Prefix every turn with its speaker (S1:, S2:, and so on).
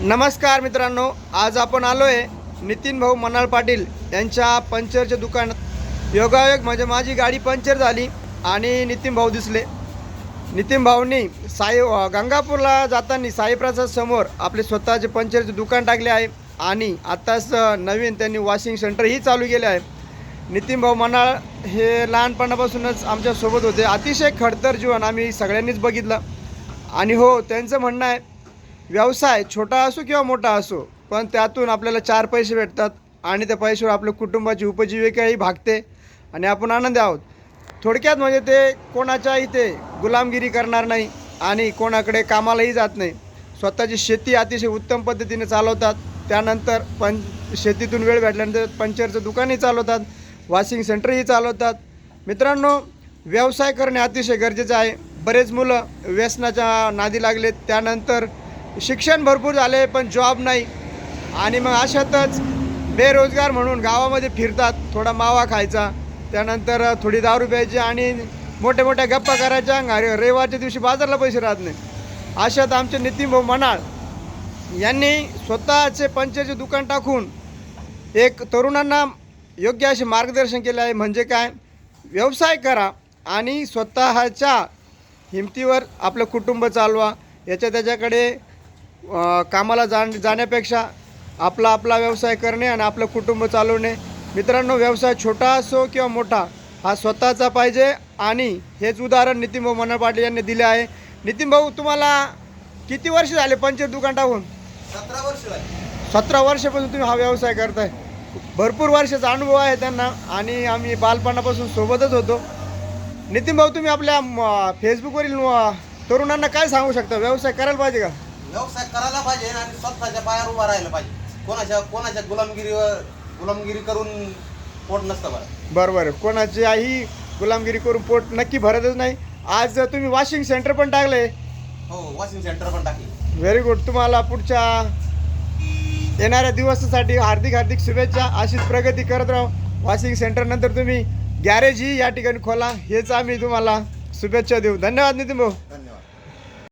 S1: नमस्कार मित्रांनो आज आपण आलो आहे नितीन भाऊ मनाळ पाटील यांच्या पंक्चरच्या दुकानात योगायोग म्हणजे माझी गाडी पंक्चर झाली आणि नितीन भाऊ दिसले. नितीनभाऊंनी साई गंगापूरला जाताना साईप्रसाद समोर आपले स्वतःचे पंक्चरचे दुकान टाकले आहे आणि आत्ताच नवीन त्यांनी वॉशिंग सेंटरही चालू केले आहे. नितीन भाऊ मनाळ हे लहानपणापासूनच आमच्यासोबत होते. अतिशय खडतर जीवन आम्ही सगळ्यांनीच बघितलं. आणि हो त्यांचं म्हणणं आहे व्यवसाय छोटा असो किंवा मोठा असो पण त्यातून आपल्याला चार पैसे भेटतात आणि त्या पैशावर आपल्या कुटुंबाची उपजीविकाही भागते आणि आपण आनंद आहोत. थोडक्यात म्हणजे ते कोणाच्या इथे गुलामगिरी करणार नाही आणि कोणाकडे कामालाही जात नाही. स्वतःची शेती अतिशय उत्तम पद्धतीने चालवतात. त्यानंतर पं शेतीतून वेळ भेटल्यानंतर पंक्चरचं दुकानही चालवतात वॉशिंग सेंटरही चालवतात. मित्रांनो व्यवसाय करणे अतिशय गरजेचं आहे. बरेच मुलं व्यसनाच्या नादी लागलेत. त्यानंतर शिक्षण भरपूर झाले पण जॉब नाही. आणि मग अशातच बेरोजगार म्हणून गावामध्ये फिरतात थोडा मावा खायचा. त्यानंतर थोडी दारू प्यायची आणि मोठ्या मोठ्या गप्पा करायच्या अरे रविवारच्या दिवशी बाजारला पैसे राहत नाही. अशात आमचे नितीन भाऊ मनाळ यांनी स्वतःचे पंचरचे दुकान टाकून एक तरुणांना योग्य असे मार्गदर्शन केले आहे. म्हणजे काय? व्यवसाय करा आणि स्वतःच्या हिमतीवर आपलं कुटुंब चालवा. याच्या त्याच्याकडे कामाला जाण जाण्यापेक्षा आपला आपला व्यवसाय करणे आणि आपलं कुटुंब चालवणे. मित्रांनो व्यवसाय छोटा असो किंवा मोठा हा स्वतःचा पाहिजे आणि हेच उदाहरण नितीन भाऊ मना पाटील यांनी दिले आहे. नितीन भाऊ तुम्हाला किती वर्ष झाले पंचायत दुकान टाकून
S2: सतरा वर्ष झाली.
S1: सतरा वर्षापासून तुम्ही हा व्यवसाय करताय. भरपूर वर्षाचा अनुभव आहे त्यांना आणि आम्ही बालपणापासून सोबतच होतो. नितीन भाऊ तुम्ही आपल्या फेसबुकवरील तरुणांना काय सांगू शकता? व्यवसाय करायला पाहिजे का?
S2: व्यवसाय करायला पाहिजे आणि स्वतःच्या पायावर उभा राहायला पाहिजे. कोणाच्या कोणाच्या गुलामगिरीवर गुलामगिरी करून पोट नसतं बरं
S1: बरोबर आहे. कोणाची आई गुलामगिरी करून पोट नक्की भरतच नाही. आज तुम्ही वॉशिंग सेंटर पण टाकलंय.
S2: हो वॉशिंग सेंटर पण टाकली.
S1: व्हेरी गुड तुम्हाला पुढच्या येणाऱ्या दिवसासाठी हार्दिक हार्दिक शुभेच्छा. अशीच प्रगती करत राहू. वॉशिंग सेंटर नंतर तुम्ही गॅरेजही या ठिकाणी खोला. हेच आम्ही तुम्हाला शुभेच्छा देऊ. धन्यवाद नितीन भाऊ.